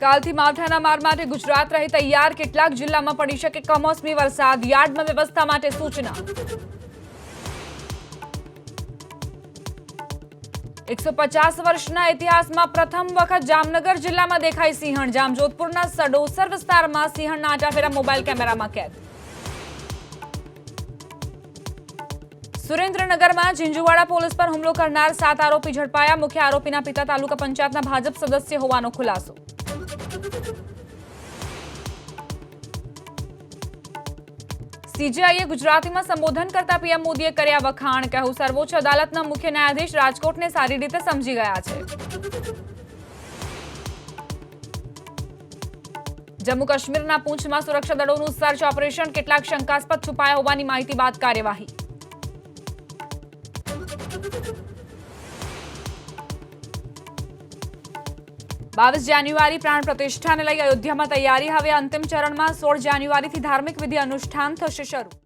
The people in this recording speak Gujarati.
કાલથી માવઠાના માર માટે ગુજરાત રહે તૈયાર. કેટલાક જિલ્લામાં પડી શકે કમોસમી વરસાદ. યાર્ડમાં વ્યવસ્થા માટે સૂચના. એકસો પચાસ વર્ષના ઇતિહાસમાં પ્રથમ વખત જામનગર જિલ્લામાં દેખાઈ સિંહણ. જામજોધપુરના સડોસર વિસ્તારમાં સિંહણના આટાફેરા મોબાઈલ કેમેરામાં કેદ. સુરેન્દ્રનગરમાં ઝીંઝુવાડા પોલીસ પર હુમલો કરનાર સાત આરોપી ઝડપાયા. મુખ્ય આરોપીના પિતા તાલુકા પંચાયતના ભાજપ સદસ્ય હોવાનો ખુલાસો. સીજીઆઈએ ગુજરાતીમાં સંબોધન કરતા પીએમ મોદીએ કર્યા વખાણ. કહ્યું, સર્વોચ્ચ અદાલતના મુખ્ય ન્યાયાધીશ રાજકોટને સારી રીતે સમજી ગયા છે. જમ્મુ કાશ્મીરના પૂંછમાં સુરક્ષા દળોનું સર્ચ ઓપરેશન. કેટલાક શંકાસ્પદ છુપાયા હોવાની માહિતી બાદ કાર્યવાહી. બાવીસ જાન્યુઆરી પ્રાણ પ્રતિષ્ઠાને લઈ અયોધ્યામાં તૈયારી. હવે અંતિમ ચરણમાં સોળ જાન્યુઆરીથી ધાર્મિક વિધિ અનુષ્ઠાન થશે શરૂ.